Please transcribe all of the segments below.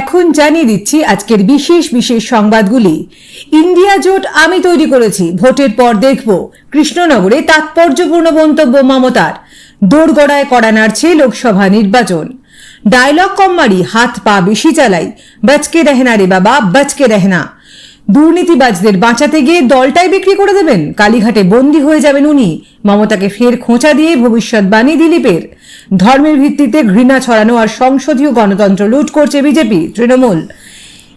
এখন জানিয়ে দিচ্ছি আজকের বিশেষ বিশেষ সংবাদগুলি। ইন্ডিয়া জোট আমি তৈরি করেছি, ভোটের পর দেখব। কৃষ্ণনগরে তাৎপর্যপূর্ণ মন্তব্য মমতার। দোরগড়ায় কড়া নাড়ছে লোকসভা নির্বাচন। ডায়লগ কম্মারি হাত পা বেশি চালাই। বচকে রেহনা রে বাবা বচকে রহনা। দুর্নীতিবাজদের বাঁচাতে গিয়ে দলটাই বিক্রি করে দেবেন। কালীঘাটে বন্দী হয়ে যাবেন উনি। মমতাকে ফের খোঁচা দিয়ে ভবিষ্যৎবাণী দিলীপের। ধর্মের ভিত্তিতে ঘৃণা ছড়ানো আর সংসদীয় গণতন্ত্র লুট করছে বিজেপি, তৃণমূল।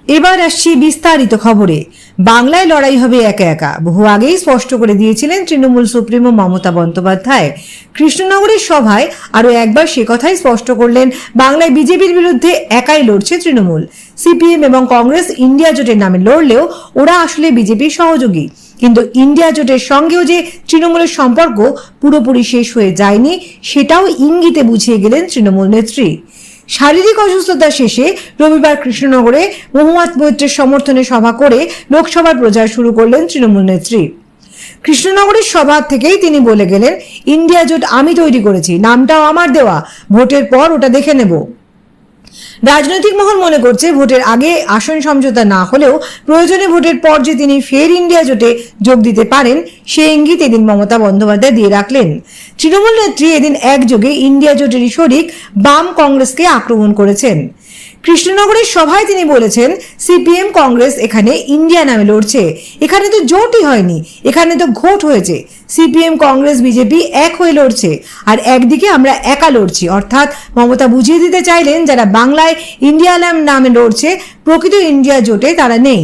এবার আসছি বিস্তারিত খবরে। বাংলায় লড়াই হবে একা একা। বহু আগেই স্পষ্ট করে দিয়েছিলেন তৃণমূল সুপ্রিমো মমতা বন্দ্যোপাধ্যায়। কৃষ্ণনগরের সভায় আরও একবার সে কথাই স্পষ্ট করলেন, বাংলায় বিজেপির বিরুদ্ধে একাই লড়ছে তৃণমূল। সিপিএম এবং কংগ্রেস ইন্ডিয়া জোটের নামে লড়লেও ওরা আসলে বিজেপির সহযোগী। কিন্তু ইন্ডিয়া জোটের সঙ্গেও যে তৃণমূলের সম্পর্ক পুরোপুরি শেষ হয়ে যায়নি, সেটাও ইঙ্গিতে বুঝিয়ে গেলেন তৃণমূল নেত্রী। শারীরিক অসুস্থতা শেষে রবিবার কৃষ্ণনগরে মোহাম্মদ মৈত্রের সমর্থনে সভা করে লোকসভার প্রচার শুরু করলেন তৃণমূল নেত্রী। কৃষ্ণনগরের সভা থেকেই তিনি বলে গেলেন, ইন্ডিয়া জোট আমি তৈরি করেছি, নামটাও আমার দেওয়া, ভোটের পর ওটা দেখে নেব। রাজনৈতিক মহল মনে করছে ভোটের আগে আসন সমঝোতা না হলেও প্রয়োজনে ভোটের পর যে তিনি ফের ইন্ডিয়া জোটে যোগ দিতে পারেন, সে ইঙ্গিত এদিন মমতা বন্দ্যোপাধ্যায় দিয়ে রাখলেন। তৃণমূল নেত্রী এদিন একযোগে ইন্ডিয়া জোটেরই শরিক বাম কংগ্রেসকে আক্রমণ করেছেন। কৃষ্ণনগরের সভায় তিনি বলেছেন, সিপিএম কংগ্রেস এখানে ইন্ডিয়া নামে লড়ছে। এখানে তো জোটই হয়নি, এখানে তো ঘোট হয়েছে। সিপিএম কংগ্রেস, বিজেপি এক হয়ে লড়ছে, আর একদিকে আমরা একা লড়ছি। অর্থাৎ মমতা বুঝিয়ে দিতে চাইলেন, যারা বাংলায় ইন্ডিয়া নাম নামে লড়ছে, প্রকৃত ইন্ডিয়া জোটে তারা নেই।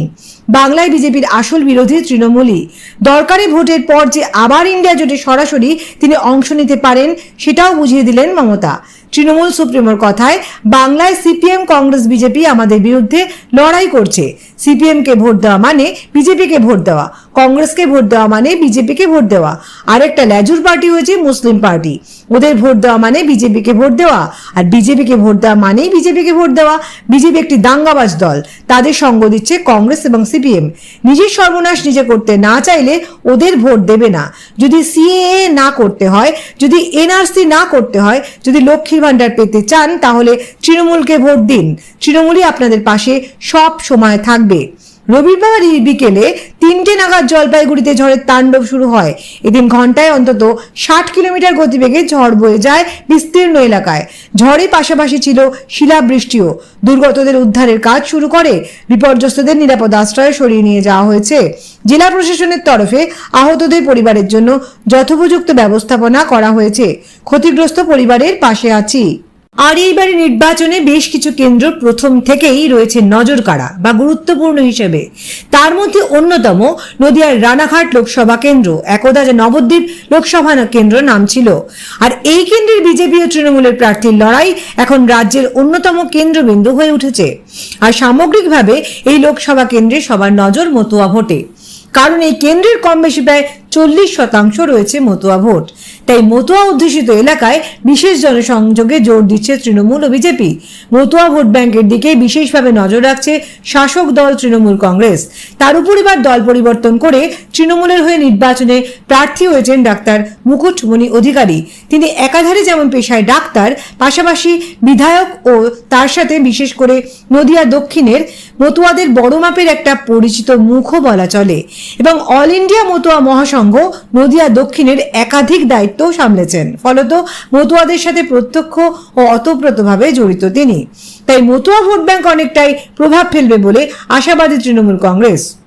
বাংলায় বিজেপির আসল বিরোধী তৃণমূলই। দরকারি ভোটের পর যে আবার ইন্ডিয়া জোটে সরাসরি তিনি অংশ নিতে পারেন, সেটাও বুঝিয়ে দিলেন মমতা। তৃণমূল সুপ্রিমোর কথায়, বাংলায় সিপিএম কংগ্রেস বিজেপি আমাদের বিরুদ্ধে লড়াই করছে। সিপিএমকে ভোট দেওয়া মানে বিজেপিকে ভোট দেওয়া। কংগ্রেসকে ভোট দেওয়া মানে বিজেপিকে ভোট দেওয়া। আর একটা ল্যাজুর পার্টি হয়েছে মুসলিম পার্টি। ওদের ভোট দেওয়া মানে বিজেপিকে ভোট দেওয়া। আর বিজেপিকে ভোট দেওয়া মানেই বিজেপিকে ভোট দেওয়া। বিজেপি একটি দাঙ্গাবাজ দল। তাদের সঙ্গ দিচ্ছে কংগ্রেস এবং সিপিএম। নিজের সর্বনাশ নিজে করতে না চাইলে ওদের ভোট দেবে না। যদি সিএএ না করতে হয়, যদি এনআরসি না করতে হয়, যদি লক্ষ্মীর ভাণ্ডার পেতে চান, তাহলে তৃণমূলকে ভোট দিন। তৃণমূলই আপনাদের পাশে সব সময় থাকবে। রবিবার বিকেলে তিনটে নাগাদ জলপাইগুড়িতে ঝড়ের তাণ্ডব শুরু হয়। এদিন ঘন্টায় অন্তত ষাট কিলোমিটার গতিবেগে ঝড় বয়ে যায় বিস্তীর্ণ এলাকায়। ঝড়ে পাশাপাশি ছিল শিলাবৃষ্টিও। দুর্গতদের উদ্ধারের কাজ শুরু করে, বিপর্যস্তদের নিরাপদ আশ্রয়ে সরিয়ে নিয়ে যাওয়া হয়েছে। জেলা প্রশাসনের তরফে আহতদের পরিবারের জন্য যথোপযুক্ত ব্যবস্থাপনা করা হয়েছে। ক্ষতিগ্রস্ত পরিবারের পাশে আছি। আর এইবারে নির্বাচনে বেশ কিছু কেন্দ্র প্রথম থেকেই রয়েছে নজর কাড়া বা গুরুত্বপূর্ণ হিসেবে। তার মধ্যে অন্যতম নদিয়ার রানাঘাট লোকসভা কেন্দ্র। একদা যে নবদ্বীপ লোকসভা কেন্দ্র নাম ছিল। আর এই কেন্দ্রের বিজেপি ও তৃণমূলের প্রার্থীর লড়াই এখন রাজ্যের অন্যতম কেন্দ্রবিন্দু হয়ে উঠেছে। আর সামগ্রিকভাবে এই লোকসভা কেন্দ্রে সবার নজর মতুয়া ভোটে। কারণ এই কেন্দ্রের কম বেশি প্রায় চল্লিশ শতাংশ রয়েছে মতুয়া ভোট। তাই মতুয়া অধ্যুষিত এলাকায় বিশেষ জনসংযোগে জোর দিচ্ছে তৃণমূল ও বিজেপি। মতুয়া ভোট ব্যাংকের দিকে বিশেষভাবে নজর রাখছে শাসক দল তৃণমূল কংগ্রেস। তার উপর এবার দল পরিবর্তন করে তৃণমূলের হয়ে নির্বাচনে প্রার্থী হয়েছেন ডাক্তার মুকুটমণি অধিকারী। তিনি একাধারে যেমন পেশায় ডাক্তার, পাশাপাশি বিধায়ক ও তার সাথে বিশেষ করে নদিয়া দক্ষিণের মতুয়াদের বড় মাপের একটা পরিচিত মুখও বলা চলে। এবং অল ইন্ডিয়া মতুয়া মহাসংঘ নদিয়া দক্ষিণের একাধিক দায়িত্ব সামলেছেন। ফলত মতুয়াদের সাথে প্রত্যক্ষ ও অতপ্রতভাবে জড়িত তিনি। তাই মতুয়া ভোট ব্যাংক অনেকটাই প্রভাব ফেলবে বলে আশাবাদী তৃণমূল কংগ্রেস।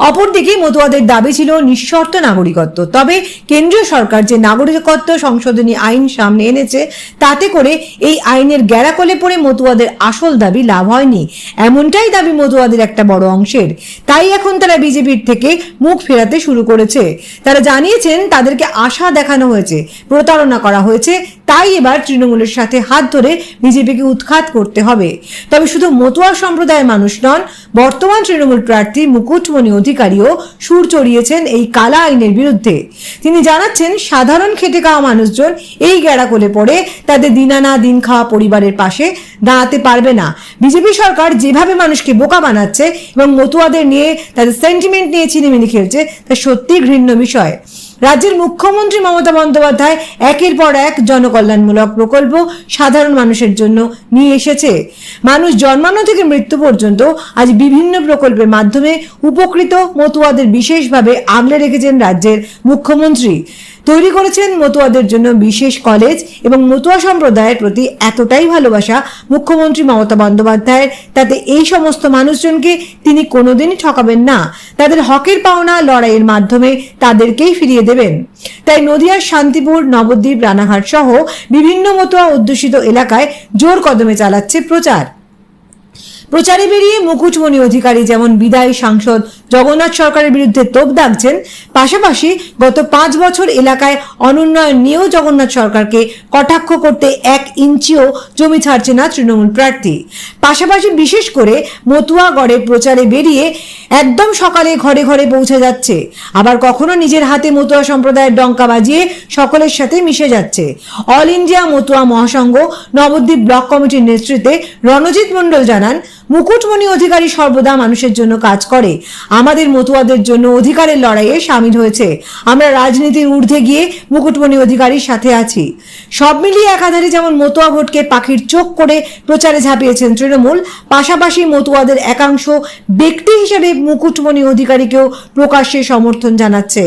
অপরদিকে মতুয়াদের দাবি ছিল নিঃশর্ত নাগরিকত্ব। তবে কেন্দ্রীয় সরকার যে নাগরিকত্ব সংশোধনী আইন সামনে এনেছে, তাতে করে এই আইনের গ্যারাকলে পড়ে মতুয়াদের আসল দাবি লাভ হয়নি। এমনটাই দাবি মতুয়াদের একটা বড় অংশের। তাই এখন তারা বিজেপির থেকে মুখ ফেরাতে শুরু করেছে। তারা জানিয়েছেন তাদেরকে আশা দেখানো হয়েছে, প্রতারণা করা হয়েছে তাই এবার তৃণমূলের সাথে হাত ধরে বিজেপিকে উৎখাত করতে হবে। তবে শুধু মতুয়া সম্প্রদায়ের মানুষ নন, বর্তমান তৃণমূল প্রার্থী মুকুটমণি অধিকারীও সুর চড়িয়েছেন এই কালা আইনের বিরুদ্ধে। তিনি জানাচ্ছেন, সাধারণ খেটে খাওয়া মানুষজন এই গ্যাড়াকলে পড়ে, তাদের দিনানা দিন খাওয়া পরিবারের পাশে দাঁড়াতে পারবে না। বিজেপি সরকার যেভাবে মানুষকে বোকা বানাচ্ছে এবং মতুয়াদের নিয়ে তাদের সেন্টিমেন্ট নিয়ে ছিনিমিনি খেলছে, তা সত্যি ঘৃণ্য বিষয়। রাজ্যের মুখ্যমন্ত্রী মমতা বন্দ্যোপাধ্যায় একের পর এক জনকল্যাণমূলক প্রকল্প সাধারণ মানুষের জন্য নিয়ে এসেছে। মানুষ জন্মানো থেকে মৃত্যু পর্যন্ত আজ বিভিন্ন প্রকল্পের মাধ্যমে উপকৃত, মতুয়াদের বিশেষভাবে আগলে রেখেছেন রাজ্যের মুখ্যমন্ত্রী। তৈরি করেছেন মতুয়াদের জন্য বিশেষ কলেজ এবং মতুয়া সম্প্রদায়ের প্রতি এতটাই ভালোবাসা মুখ্যমন্ত্রী মমতা বন্দ্যোপাধ্যায়ের। তাতে এই সমস্ত মানুষজনকে তিনি কোনোদিনই ঠকাবেন না। তাদের হকের পাওনা লড়াইয়ের মাধ্যমে তাদেরকেই ফিরিয়ে দেবেন। তাই নদিয়ার শান্তিপুর, নবদ্বীপ, রানাঘাট সহ বিভিন্ন মতুয়া অধ্যুষিত এলাকায় জোর কদমে চালাচ্ছে প্রচার। প্রচারে বেরিয়ে মুকুটমণি অধিকারী যেমন বিদায়ী সাংসদ জগন্নাথ সরকারের বিরুদ্ধে তোপ দাগছেন, পাশাপাশি গত পাঁচ বছর এলাকায় অনুন্নয়ন নিয়েও জগন্নাথ সরকারকে কটাক্ষ করতে এক ইঞ্চিও জমি ছাড়ছে না তৃণমূল প্রার্থী। পাশাপাশি বিশেষ করে মতুয়াগড়ে প্রচারে বেরিয়ে একদম সকালে ঘরে ঘরে পৌঁছে যাচ্ছে। আবার কখনো নিজের হাতে মতুয়া সম্প্রদায়ের ডঙ্কা বাজিয়ে সকলের সাথে মিশে যাচ্ছে। All India Matua Mahasangha Nabadwip block কমিটির নেতৃত্বে রণজিৎ মণ্ডল জানান মুকুটমণি অধিকারী সর্বদা মানুষের জন্য কাজ করে। আমাদের মতুয়াদের জন্য অধিকারের লড়াইয়ে সামিল হয়েছে। আমরা রাজনীতির ঊর্ধ্বে গিয়ে মুকুটমণি অধিকারীর সাথে আছি। সব মিলিয়ে একাধারে যেমন মতুয়া ভোটকে পাখির চোখ করে প্রচারে ঝাঁপিয়েছেন তৃণমূল, পাশাপাশি মতুয়াদের একাংশ ব্যক্তি হিসেবে মুকুটমণি অধিকারীকেও প্রকাশ্যে সমর্থন জানাচ্ছে।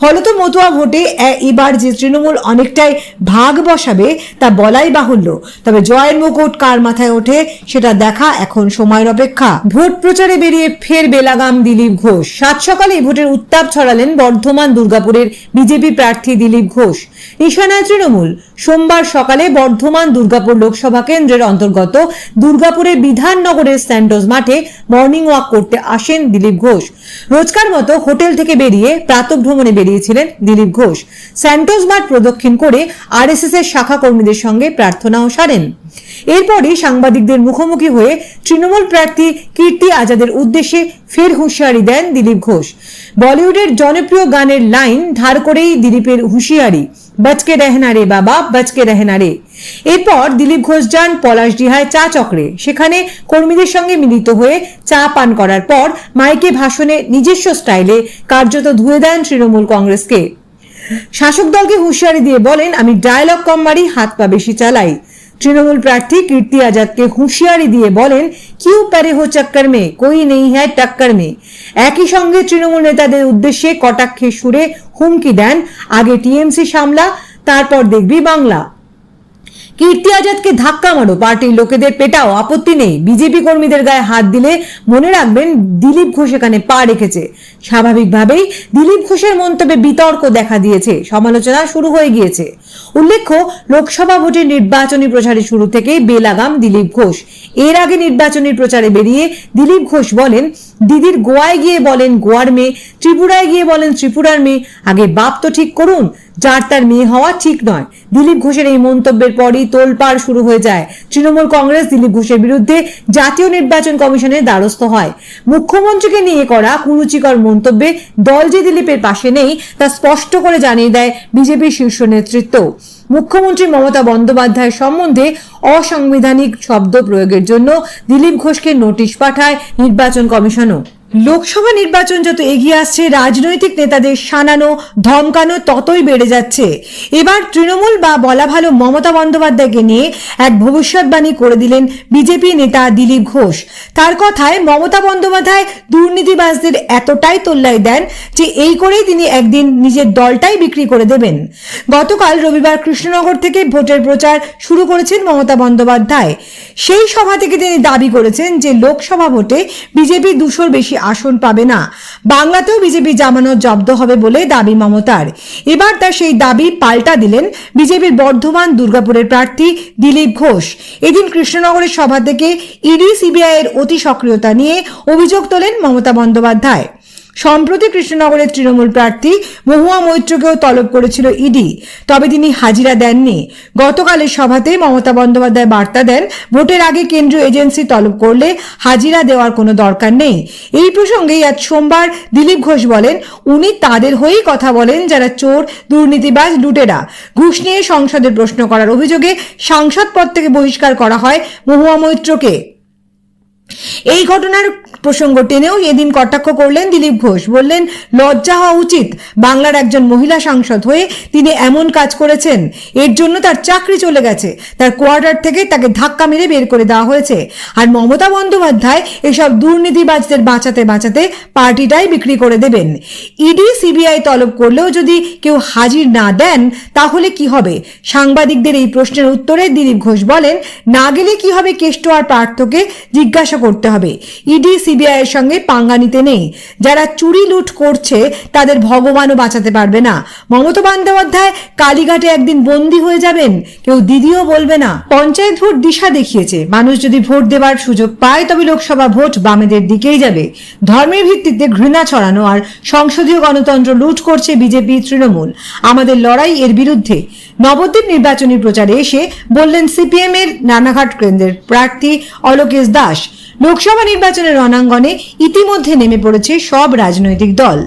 ফলত মতুয়া ভোটে এবার যে তৃণমূল অনেকটাই ভাগ বসাবে তা বলাই বাহুল্য। তবে জয়ের মুকুট কার মাথায় ওঠে সেটা দেখা এখন সময়ের অপেক্ষা। ভোট প্রচারে বেরিয়ে ফের বেলাগাম দিলীপ ঘোষ। সাত সকালে ভোটের উত্তাপ ছড়ালেন বর্ধমান দুর্গাপুরের বিজেপি প্রার্থী দিলীপ ঘোষ। নিশানায় তৃণমূল। সোমবার সকালে বর্ধমান দুর্গাপুর লোকসভা কেন্দ্রের অন্তর্গত দুর্গাপুরের বিধাননগরের স্যান্ডোজ মাঠে মর্নিং ওয়াক করতে আসেন দিলীপ ঘোষ। রোজকার মতো হোটেল থেকে বেরিয়ে প্রাতভ্রমণে বেরিয়েছিলেন দিলীপ ঘোষ। স্যান্টোজ মাঠ প্রদক্ষিণ করে আরএসএস এর শাখা কর্মীদের সঙ্গে প্রার্থনাও সারেন। এরপরই সাংবাদিকদের মুখোমুখি হয়ে তৃণমূল প্রার্থী কীর্তি আজাদের উদ্দেশ্যে ফের হুঁশিয়ারি দেন দিলীপ ঘোষ। বলিউডের জনপ্রিয় গানের লাইন ধার করেই দিলীপের হুঁশিয়ারি বচকে রহনা রে বাবা বচকে রহনা রে। এরপর দিলীপ ঘোষ যান পলাশডিহায় চা চক্রে। সেখানে কর্মীদের সঙ্গে মিলিত হয়ে চা পান করার পর মাইকে ভাষণে নিজস্ব স্টাইলে কার্যত ধুয়ে দেন তৃণমূল কংগ্রেসকে। শাসক দলকে হুঁশিয়ারি দিয়ে বলেন, আমি ডায়লগ কম মারি, হাত পা বেশি চালাই। তৃণমূল প্রার্থী কীর্তি আজাদকে হুঁশিয়ারি দিয়ে বলেন, কিউ প্যারে হো চক্কর মে, কই নেই হ্যায় টক্কর মে। একই সঙ্গে তৃণমূল নেতাদের উদ্দেশ্যে কটাক্ষে সুরে হুমকি দেন, আগে টিএমসি সামলা, তারপর দেখবি বাংলা। কীর্তি আজাদকে ধাক্কা মারো। পার্টির লোকেদের পেটাও, আপত্তি নেই। বিজেপি কর্মীদের গায়ে হাত দিলে মনে রাখবেন দিলীপ ঘোষ এখানে পা রেখেছে। স্বাভাবিকভাবেই দিলীপ ঘোষের মন্তব্যে বিতর্ক দেখা দিয়েছে। সমালোচনা শুরু হয়ে গিয়েছে। উল্লেখ্য, লোকসভা ভোটের নির্বাচনী প্রচারে শুরু থেকেই বেলাগাম দিলীপ ঘোষ। এর আগে নির্বাচনী প্রচারে বেরিয়ে দিলীপ ঘোষ বলেন, দিদির গোয়ায় গিয়ে বলেন গোয়ার মেয়ে, ত্রিপুরায় গিয়ে বলেন ত্রিপুরার মেয়ে। আগে বাপ তো ঠিক করুন যার তার মেয়ে হওয়া ঠিক নয়। দিলীপ ঘোষের এই মন্তব্যের পরই তোলপাড় শুরু হয়ে যায়। তৃণমূল কংগ্রেস দিলীপ ঘোষের বিরুদ্ধে জাতীয় নির্বাচন কমিশনের দ্বারস্থ হয়। মুখ্যমন্ত্রীকে নিয়ে করা কুরুচিকর মন্তব্যে দল যে দিলীপের পাশে নেই, তা স্পষ্ট করে জানিয়ে দেয় বিজেপির শীর্ষ নেতৃত্ব। মুখ্যমন্ত্রী মমতা বন্দ্যোপাধ্যায় সম্বন্ধে অসাংবিধানিক শব্দ প্রয়োগের জন্য দিলীপ ঘোষকে নোটিশ পাঠায় নির্বাচন কমিশনও। লোকসভা নির্বাচন যত এগিয়ে আসছে, রাজনৈতিক নেতাদের সানানো ধমকানো ততই বেড়ে যাচ্ছে। এবার তৃণমূল বা বলা ভালো মমতা বন্দ্যোপাধ্যায়কে নিয়ে এক ভবিষ্যৎবাণী করে দিলেন বিজেপি নেতা দিলীপ ঘোষ। তার কথায় মমতা বন্দ্যোপাধ্যায় দুর্নীতিবাজদের এতটাই তোল্লাই দেন যে এই করেই তিনি একদিন নিজের দলটাই বিক্রি করে দেবেন। গতকাল রবিবার কৃষ্ণনগর থেকে ভোটের প্রচার শুরু করেছেন মমতা বন্দ্যোপাধ্যায়। সেই সভা থেকে তিনি দাবি করেছেন যে লোকসভা ভোটে বিজেপি দুশোর বেশি আসন পাবে না। বাংলাতেও বিজেপি জামানত জব্দ হবে বলে দাবি মমতার। এবার তার সেই দাবি পাল্টা দিলেন বিজেপির বর্ধমান দুর্গাপুরের প্রার্থী দিলীপ ঘোষ। এদিন কৃষ্ণনগরের সভা থেকে ইডি, সিবিআই এর অতি সক্রিয়তা নিয়ে অভিযোগ তোলেন মমতা বন্দ্যোপাধ্যায়। সম্প্রতি কৃষ্ণনগরের তৃণমূল প্রার্থী মহুয়া মৈত্রকেও তলব করেছিল ইডি। তবে তিনি হাজিরা দেননি। গতকালের সভাতে মমতা বন্দ্যোপাধ্যায় বার্তা দেন, ভোটের আগে কেন্দ্রীয় এজেন্সি তলব করলে হাজিরা দেওয়ার কোনো দরকার নেই। এই প্রসঙ্গেই আজ সোমবার দিলীপ ঘোষ বলেন, উনি তাদের হয়েই কথা বলেন যারা চোর, দুর্নীতিবাজ লুটেরা। ঘুষ নিয়ে সংসদে প্রশ্ন করার অভিযোগে সাংসদ পদ থেকে বহিষ্কার করা হয় মহুয়া মৈত্রকে। এই ঘটনার প্রসঙ্গ টেনেও এদিন কটাক্ষ করলেন দিলীপ ঘোষ। বললেন, লজ্জা হওয়া উচিত। বাংলার একজন মহিলা সাংসদ হয়ে তিনি এমন কাজ করেছেন। এর জন্য তার চাকরি চলে গেছে। তার কোয়ার্টার থেকে তাকে ধাক্কা মেরে বের করে দেওয়া হয়েছে। আর মমতা বন্দ্যোপাধ্যায় এসব দুর্নীতিবাজদের বাঁচাতে বাঁচাতে পার্টিটাই বিক্রি করে দেবেন। ইডি, সিবিআই তলব করলেও যদি কেউ হাজির না দেন, তাহলে কি হবে? সাংবাদিকদের এই প্রশ্নের উত্তরে দিলীপ ঘোষ বলেন, না গেলে কি হবে কেষ্ট আর পার্থকে জিজ্ঞাসা করতে হবে। ইডি, সিবিআই এর সঙ্গে পাঙ্গা নিতে নেই। যারা চুরি লুট করছে, তাদের ভগবানও বাঁচাতে পারবে না। মমতা বন্দ্যোপাধ্যায় কালীঘাটে একদিন বন্দি হয়ে যাবেন, কেউ দিদিও বলবে না। পঞ্চায়েত ভোট দিশা দেখিয়েছে। মানুষ যদি ভোট দেওয়ার সুযোগ পায়, তবে লোকসভা ভোট বামেদের দিকেই যাবে। ধর্মের ভিত্তিতে ঘৃণা ছড়ানো আর সংসদীয় গণতন্ত্র লুট করছে বিজেপি, তৃণমূল। আমাদের লড়াই এর বিরুদ্ধে। নবদ্বীপ নির্বাচনী প্রচারে এসে বললেন সিপিএম এর নানাঘাট কেন্দ্রের প্রার্থী অলোকেশ দাস। লোকসভা নির্বাচনের রণাঙ্গনে ইতিমধ্যে নেমে পড়েছে সব রাজনৈতিক দল।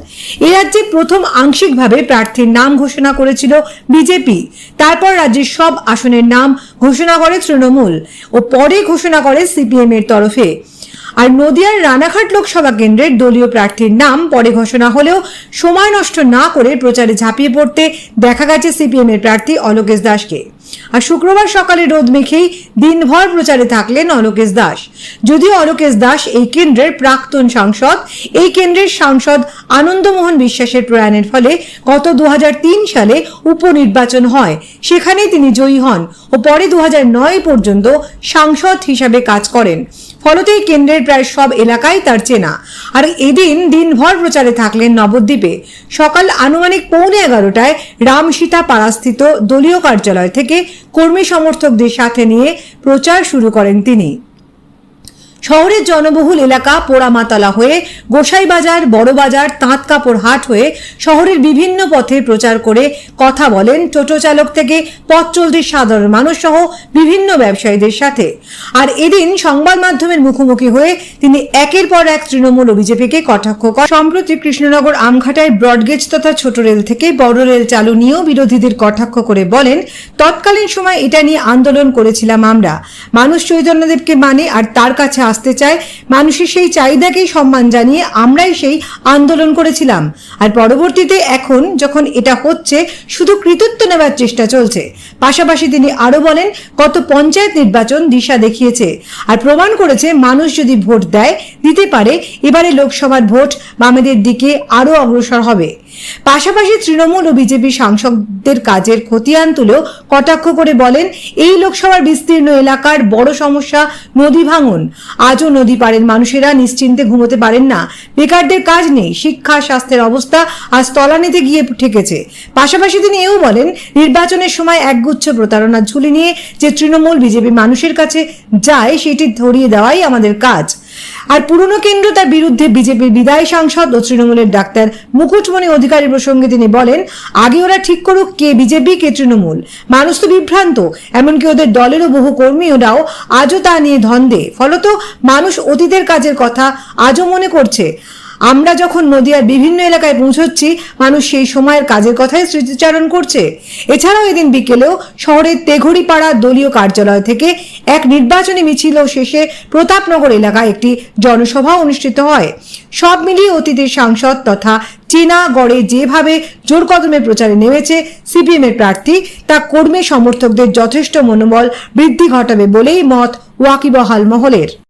এ রাজ্যে প্রথম আংশিকভাবে প্রার্থীর নাম ঘোষণা করেছিল বিজেপি। তারপর রাজ্যের সব আসনের নাম ঘোষণা করে তৃণমূল ও পরে ঘোষণা করে সিপিএম এর তরফে। আর নদিয়ার রানাঘাট লোকসভা কেন্দ্রের দলীয় প্রার্থীর নাম পরে ঘোষণা হলেও সময় নষ্ট না করে প্রচারে ঝাঁপিয়ে পড়তে দেখা গেছে সিপিএম এর প্রার্থী অলোকেশ দাসকে। আর শুক্রবার সকালে রোদ মেখেই দিনভর প্রচারে থাকলেন অলোকেশ দাস। যদিও অলোকেশ দাস এই কেন্দ্রের প্রাক্তন সাংসদ, এই কেন্দ্রের সাংসদ আনন্দমোহন বিশ্বাসের প্রয়াণের ফলে গত দু হাজার তিন সালে উপনির্বাচন হয়, সেখানেই তিনি জয়ী হন ও পরে দু হাজার নয় পর্যন্ত সাংসদ হিসাবে কাজ করেন। ফলত কেন্দ্রের প্রায় সব এলাকায় তার চেনা। আর এদিন দিনভর প্রচারে থাকলেন নবদ্বীপে। সকাল আনুমানিক পৌনে এগারোটায় রামসীতা পাড়াস্থিত দলীয় কার্যালয় থেকে কর্মী সমর্থকদের সাথে নিয়ে প্রচার শুরু করেন তিনি। শহরের জনবহুল এলাকা পোড়ামাতলা হয়ে গোসাইবাজার, বড়বাজার তাঁত কাপড় হাট হয়ে শহরের বিভিন্ন পথে প্রচার করে কথা বলেন টোটো চালক থেকে পথ চলতি সাধারণ মানুষ সহ বিভিন্ন ব্যবসায়ীদের সাথে। আর এদিন সংবাদ মাধ্যমের মুখোমুখি হয়ে তিনি একের পর এক তৃণমূল ও বিজেপিকে কটাক্ষ করেন। সম্প্রতি কৃষ্ণনগর আমঘাটায় ব্রডগেজ তথা ছোট রেল থেকে বড় রেল চালু নিয়েও বিরোধীদের কটাক্ষ করে বলেন, তৎকালীন সময় এটা নিয়ে আন্দোলন করেছিলাম আমরা। মানুষ চৈতন্যদেবকে মানে আর তার কাছে আসতে চায়। মানুষের সেই চাহিদাকেই সম্মান জানিয়ে আমরাই সেই আন্দোলন করেছিলাম। আর পরবর্তীতে এখন যখন এটা হচ্ছে, শুধু কৃতিত্ব নেবার চেষ্টা চলছে। পাশাপাশি তিনি আরও বলেন, গত পঞ্চায়েত নির্বাচন দিশা দেখিয়েছে। আর প্রমাণ করেছে, মানুষ যদি ভোট দেয়, দিতে পারে, এবারে লোকসভার ভোট বামেদের দিকে আরও অগ্রসর হবে। পাশাপাশি তৃণমূল ও বিজেপি সাংসদদের কাজের খতিয়ান তুলেও কটাক্ষ করে বলেন, এই লোকসভার বিস্তীর্ণ এলাকার বড় সমস্যা নদী ভাঙন। আজও নদী পাড়ের মানুষেরা নিশ্চিন্তে ঘুমোতে পারেন না। বেকারদের কাজ নেই, শিক্ষা, স্বাস্থ্যের অবস্থা আজ তলানিতে গিয়ে ঠেকেছে। পাশাপাশি তিনি এও বলেন, নির্বাচনের সময় একগুচ্ছ প্রতারণার ঝুলি নিয়ে যে তৃণমূল বিজেপি মানুষের কাছে যায়, সেটি ধরিয়ে দেওয়াই আমাদের কাজ। আর পুরনো কেন্দ্র তার বিরুদ্ধে বিজেপির বিদায়ী সাংসদ ও তৃণমূলের ডাক্তার মুকুটমণি অধিকারী প্রসঙ্গে তিনি বলেন, আগে ওরা ঠিক করুক কে বিজেপি, কে তৃণমূল। মানুষ তো বিভ্রান্ত, এমনকি ওদের দলেরও বহু কর্মী ওরাও আজও তা নিয়ে ধন্দে। ফলত মানুষ অতীতের কাজের কথা আজও মনে করছে। আমরা যখন নদিয়ার বিভিন্ন এলাকায় পৌঁছচ্ছি, মানুষ সেই সময়ের কাজের কথাই স্মৃতিচারণ করছে। এছাড়াও এদিন বিকেলেও শহরের তেঘড়িপাড়া দলীয় কার্যালয় থেকে এক নির্বাচনী মিছিল শেষে প্রতাপনগর এলাকায় একটি জনসভা অনুষ্ঠিত হয়। সব মিলিয়ে অতীতের সাংসদ তথা চীনা গড়ে যেভাবে জোর কদমে প্রচারে নেমেছে সিপিএম এর প্রার্থী, তা কর্মী সমর্থকদের যথেষ্ট মনোবল বৃদ্ধি ঘটাবে বলেই মত ওয়াকিবহাল মহলের।